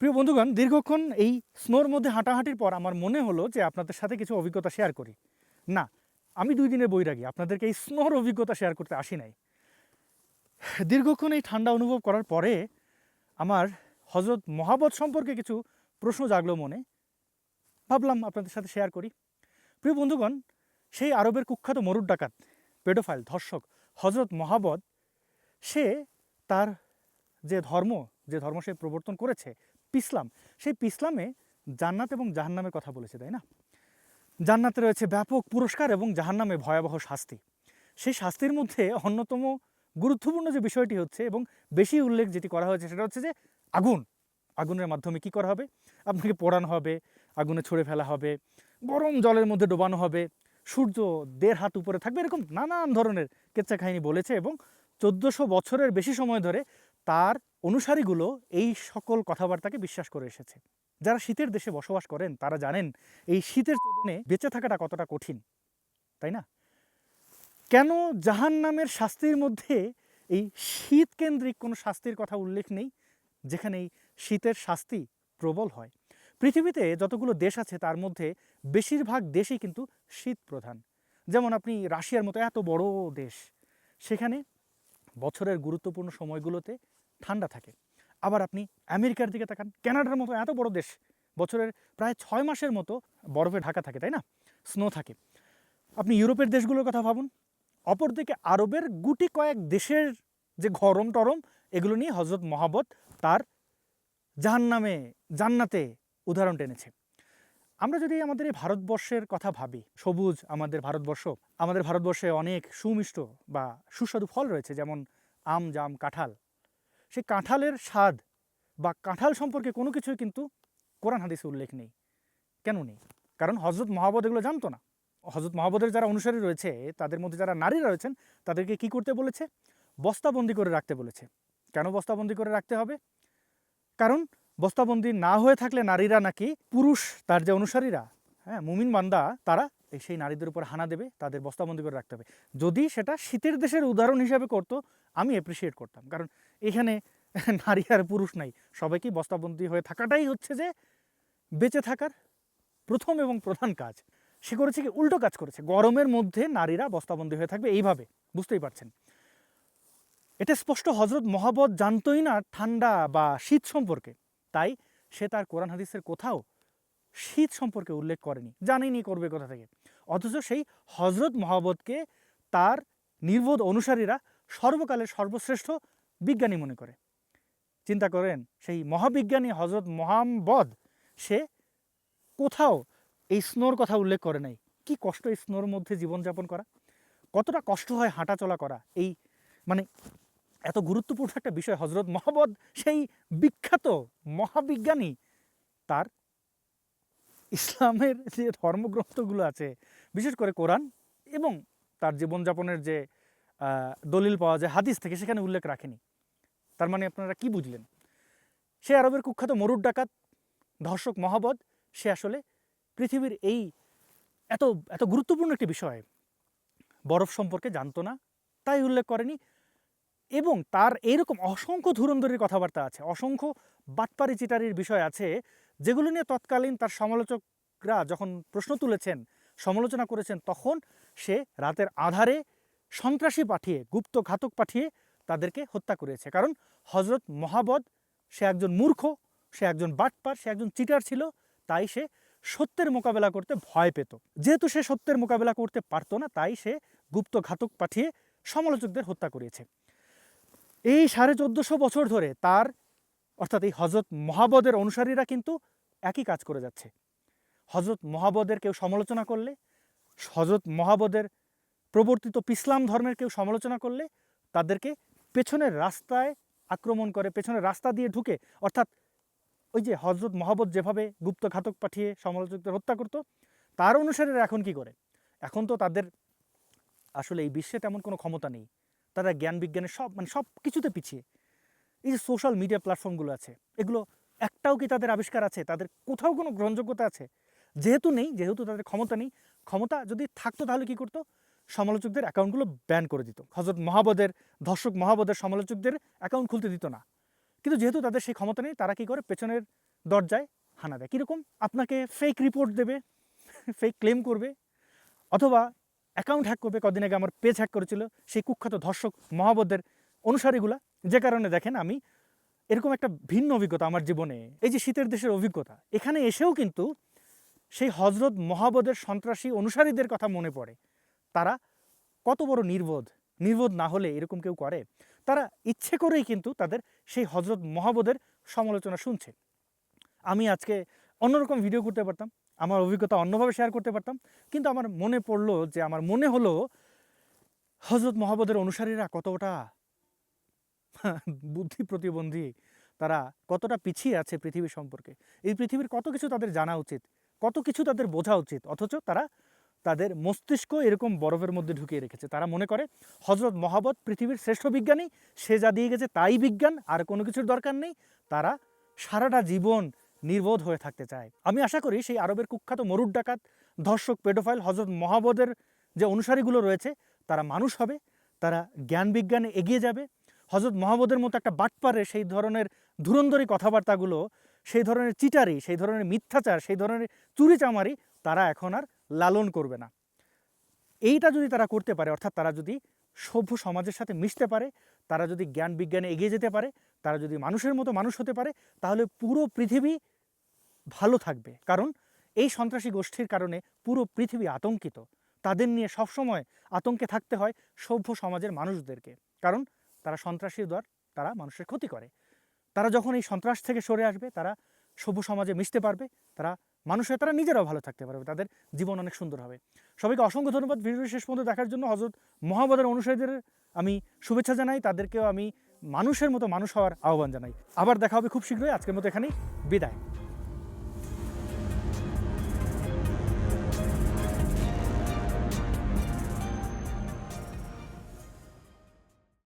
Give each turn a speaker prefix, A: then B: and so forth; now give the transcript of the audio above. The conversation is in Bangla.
A: প্রিয় বন্ধুগণ, দীর্ঘক্ষণ এই স্নোর মধ্যে হাঁটাহাঁটির পর আমার মনে হলো যে আপনাদের সাথে কিছু অভিজ্ঞতা শেয়ার করি। না, আমি দুই দিনের বৈরাগী, আপনাদেরকে এই স্নোর অভিজ্ঞতা শেয়ার করতে আসি নাই। দীর্ঘক্ষণ এই ঠান্ডা অনুভব করার পরে আমার হজরত মহাবত সম্পর্কে কিছু প্রশ্ন জাগলো মনে। ভাবলাম আপনাদের সাথে শেয়ার করি। প্রিয় বন্ধুগণ, সেই আরবের কুখ্যাত মরুর ডাকাত পেডোফাইল ধর্ষক হজরত মহাবত, সে তার যে ধর্ম যে ধর্ম সে প্রবর্তন করেছে পিসলাম সেই পিসলামে জান্নাত এবং জাহান্নামের কথা বলেছে, তাই না? জান্নাতে রয়েছে ব্যাপক পুরস্কার এবং জাহান্নামে ভয়াবহ শাস্তি। সেই শাস্তির মধ্যে অন্যতম গুরুত্বপূর্ণ যে বিষয়টি হচ্ছে এবং বেশি উল্লেখ যেটি করা হয়েছে সেটা হচ্ছে যে আগুন। আগুনের মাধ্যমে কি করা হবে? আপনাকে পোড়ানো হবে, আগুনে ছুঁড়ে ফেলা হবে, গরম জলের মধ্যে ডোবানো হবে, সূর্য দেড় হাত উপরে থাকবে, এরকম নানান ধরনের কেচ্চা কাহিনী বলেছে এবং চোদ্দোশো বছরের বেশি সময় ধরে তার অনুসারীগুলো এই সকল কথাবার্তাকে বিশ্বাস করে এসেছে। যারা শীতের দেশে বসবাস করেন, তারা জানেন এই শীতের চোদনে বেঁচে থাকাটা কতটা কঠিন, তাই না? কেন জাহান নামের শাস্তির মধ্যে এই শীত কেন্দ্রিক কোনো শাস্তির কথা উল্লেখ নেই, যেখানে এই শীতের শাস্তি প্রবল হয়? পৃথিবীতে যতগুলো দেশ আছে, তার মধ্যে বেশিরভাগ দেশই কিন্তু শীত প্রধান। যেমন আপনি রাশিয়ার মতো এত বড় দেশ, সেখানে বছরের গুরুত্বপূর্ণ সময়গুলোতে ঠান্ডা থাকে। আবার আপনি আমেরিকার দিকে তাকান, কানাডার মতো এত বড় দেশ, বছরের প্রায় ছয় মাসের মতো বরফে ঢাকা থাকে, তাই না? স্নো থাকে। আপনি ইউরোপের দেশগুলোর কথা ভাবুন, অপরদিকে আরবের গুটি কয়েক দেশের যে গরম টরম, এগুলো নিয়ে হজরত মহাবত তার জাহান্নামে, জান্নাতে উদাহরণ টেনেছে। আমরা যদি আমাদের এই ভারতবর্ষের কথা ভাবি, সবুজ আমাদের ভারতবর্ষ, আমাদের ভারতবর্ষে অনেক সুমিষ্ট বা সুস্বাদু ফল রয়েছে, যেমন আম, জাম, কাঁঠাল। সেই কাঁঠালের স্বাদ বা কাঁঠাল সম্পর্কে কোনো কিছুই কিন্তু কোরআন হাদিসে উল্লেখ নেই। কেন নেই? কারণ হজরত মহাবদ এগুলো জানতো না। হজরত মহাবদের যারা অনুসারী রয়েছে, তাদের মধ্যে যারা নারীরা রয়েছেন, তাদেরকে কি করতে বলেছে? বস্তাবন্দি করে রাখতে বলেছে। কেন বস্তাবন্দি করে রাখতে হবে? কারণ বস্তাবন্দি না হয়ে থাকলে নারীরা নাকি পুরুষ, তার যে অনুসারীরা হ্যাঁ মুমিন বান্দা, তারা এই সেই নারীদের উপর হানা দেবে, তাদের বস্তাবন্দি করে রাখতে হবে। যদি সেটা শীতের দেশের উদাহরণ হিসাবে করতো, আমি অ্যাপ্রিসিয়েট করতাম। কারণ এখানে নারী আর পুরুষ নাই। সবাইকেই বস্তাবন্দি হয়ে থাকাটাই হচ্ছে যে বেঁচে থাকার প্রথম এবং প্রধান কাজ। সে করেছে কি, উল্টো কাজ করেছে। গরমের মধ্যে নারীরা বস্তাবন্দি হয়ে থাকবে এইভাবে, বুঝতেই পারছেন। এটা স্পষ্ট হজরত মহাবত জানতোই না ঠান্ডা বা শীত সম্পর্কে। তাই সে তার কোরআন হাদিসের কোথাও শীত সম্পর্কে উল্লেখ করেনি। জানেনি করবে কোথা থেকে। অথচ সেই হজরত মহাবতকে তার নির্বোধ অনুসারীরা সর্বকালের সর্বশ্রেষ্ঠ বিজ্ঞানী মনে করে। চিন্তা করেন, সেই মহাবিজ্ঞানী হজরত মোহাম্মদ, সে কোথাও এই স্নোর কথা উল্লেখ করে নাই। কি কষ্ট এই স্নোর মধ্যে জীবনযাপন করা? কতটা কষ্ট হয় হাঁটা চলা করা? এই মানে এত গুরুত্বপূর্ণ একটা বিষয় হজরত মোহাম্মদ সেই বিখ্যাত মহাবিজ্ঞানী, তার ইসলামের যে ধর্মগ্রন্থগুলো আছে বিশেষ করে কোরআন এবং তার জীবনযাপনের যে দলিল পাওয়া যায়, হাদিস থেকে সেখানে উল্লেখ রাখেনি। তার মানে আপনারা কি বুঝলেন? সে আরবের কুখ্যাত মরুর ডাকাত, ধর্ষক, মহাবদ, সে আসলে পৃথিবীর এই এত এত গুরুত্বপূর্ণ একটি বিষয়। বরফ সম্পর্কে জানতো না, তাই উল্লেখ করেনি এবং তার এইরকম অসংখ্য ধুরন্ধরের কথাবার্তা আছে। অসংখ্য বাটপারি চিটারির বিষয় আছে, যেগুলো নিয়ে তৎকালীন তার সমালোচকরা যখন প্রশ্ন তুলেছেন সমালোচনা করেছেন, তখন সে রাতের আধারে সন্ত্রাসী পাঠিয়ে, গুপ্ত ঘাতক পাঠিয়ে তাদেরকে হত্যা করেছে। কারণ হজরত মহাবদ সে একজন মূর্খ, সে একজন বাটপার, সে একজন চিটার ছিল, তাই সে সত্যের মোকাবেলা করতে ভয় পেত। যেহেতু সে সত্যের মোকাবেলা করতে পারতো না, তাই সে গুপ্ত ঘাতক পাঠিয়ে সমালোচকদের হত্যা করিয়েছে এই সাড়ে চোদ্দোশো বছর ধরে তার, অর্থাৎ এই হজরত মহাবদের অনুসারীরা কিন্তু একই কাজ করে যাচ্ছে। হজরত মহাবদের কেউ সমালোচনা করলে হজরত মহাবদের প্রবর্তিত ইসলাম ধর্মের কেউ সমালোচনা করলে, তাদেরকে পেছনের রাস্তায় আক্রমণ করে, পেছনের রাস্তা দিয়ে ঢুকে, অর্থাৎ ওই যে হজরত মহাবত যেভাবে গুপ্ত ঘাতক পাঠিয়ে সমালোচকদের হত্যা করত, তার অনুসারীরা এখন কি করে? এখন তো তাদের আসলে এই বিশ্বে তেমন কোনো ক্ষমতা নেই। তারা জ্ঞান বিজ্ঞানের সব মানে সব কিছুতে পিছিয়ে। এই যে সোশ্যাল মিডিয়া প্ল্যাটফর্মগুলো আছে, এগুলো একটাও কি তাদের আবিষ্কার আছে? তাদের কোথাও কোনো গ্রহণযোগ্যতা আছে? যেহেতু নেই, যেহেতু তাদের ক্ষমতা নেই, ক্ষমতা যদি থাকতো তাহলে কি করতো? সমালোচকদের অ্যাকাউন্টগুলো ব্যান করে দিত। হজরত মহাবদের, ধর্ষক মহাবদের সমালোচকদের অ্যাকাউন্ট খুলতে দিত না। কিন্তু যেহেতু তাদের সেই ক্ষমতা নেই, তারা কি করে? পেছনের দরজায় হানা দেয়। কীরকম? আপনাকে ফেক রিপোর্ট দেবে ফেক ক্লেম করবে, অথবা অ্যাকাউন্ট হ্যাক করবে। কদিন আগে আমার পেজ হ্যাক করেছিল, সেই কুখ্যাত ধর্ষক মহাবদের অনুসারীগুলা। যে কারণে দেখেন আমি এরকম একটা ভিন্ন অভিজ্ঞতা আমার জীবনে। এই যে শীতের দেশের অভিজ্ঞতা, এখানে এসেও কিন্তু সেই হজরত মহাবদের সন্ত্রাসী অনুসারীদের কথা মনে পড়ে। তারা কত বড় নির্বোধ নির্বোধ না হলে এরকম কেউ করে? তারা ইচ্ছে করেই কিন্তু তাদের সেই হজরত মহাবদের সমালোচনা শুনছে। আমি আজকে অন্যরকম ভিডিও করতে পারতাম, আমার অভিজ্ঞতা অন্যভাবে শেয়ার করতে পারতাম, কিন্তু আমার মনে পড়ল যে, আমার মনে হলো হজরত মহাবদের অনুসারীরা কতটা বুদ্ধি প্রতিবন্ধী, তারা কতটা পিছিয়ে আছে পৃথিবী সম্পর্কে। এই পৃথিবীর কত কিছু তাদের জানা উচিত কত কিছু তাদের বোঝা উচিত, অথচ তারা তাদের মস্তিষ্ক এরকম বরফের মধ্যে ঢুকিয়ে রেখেছে। তারা মনে করে হজরত মহাবত পৃথিবীর শ্রেষ্ঠ বিজ্ঞানী, সে যা দিয়ে গেছে তাই বিজ্ঞান, আর কোনো কিছুর দরকার নেই। তারা সারাটা জীবন নির্বোধ হয়ে থাকতে চায়। আমি আশা করি সেই আরবের কুখ্যাত মরুর ডাকাত, ধর্ষক, পেডোফাইল হজরত মহাবদের যে অনুসারীগুলো রয়েছে, তারা মানুষ হবে, তারা জ্ঞান বিজ্ঞানে এগিয়ে যাবে। হজরত মহাবদের মতো একটা বাটপারে সেই ধরনের ধুরন্ধরী কথাবার্তাগুলো সেই ধরনের চিটারি, সেই ধরনের মিথ্যাচার, সেই ধরনের চুরিচামারি তারা এখন আর লালন করবে না। এইটা যদি তারা করতে পারে, অর্থাৎ তারা যদি সভ্য সমাজের সাথে মিশতে পারে, তারা যদি জ্ঞান বিজ্ঞানে এগিয়ে যেতে পারে, তারা যদি মানুষের মতো মানুষ হতে পারে, তাহলে পুরো পৃথিবী ভালো থাকবে। কারণ এই সন্ত্রাসী গোষ্ঠীর কারণে পুরো পৃথিবী আতঙ্কিত। তাদের নিয়ে সবসময় আতঙ্কে থাকতে হয় সভ্য সমাজের মানুষদেরকে। কারণ তারা সন্ত্রাসীর দ্বার, তারা মানুষের ক্ষতি করে। তারা যখন এই সন্ত্রাস থেকে সরে আসবে, তারা সভ্য সমাজে মিশতে পারবে, তারা মানুষের তারা নিজেরাও ভালো থাকতে পারবে, তাদের জীবন অনেক সুন্দর হবে। সবাইকে অসংখ্য ধন্যবাদ ভিডিও শেষ পর্যন্ত দেখার জন্য। হজরত মোহাম্মদের অনুসারীদের আমি শুভেচ্ছা জানাই, তাদেরকেও আমি মানুষের মতো মানুষ হওয়ার আহ্বান জানাই। আবার দেখা হবে খুব শীঘ্রই, আজকের মতো এখানেই বিদায়।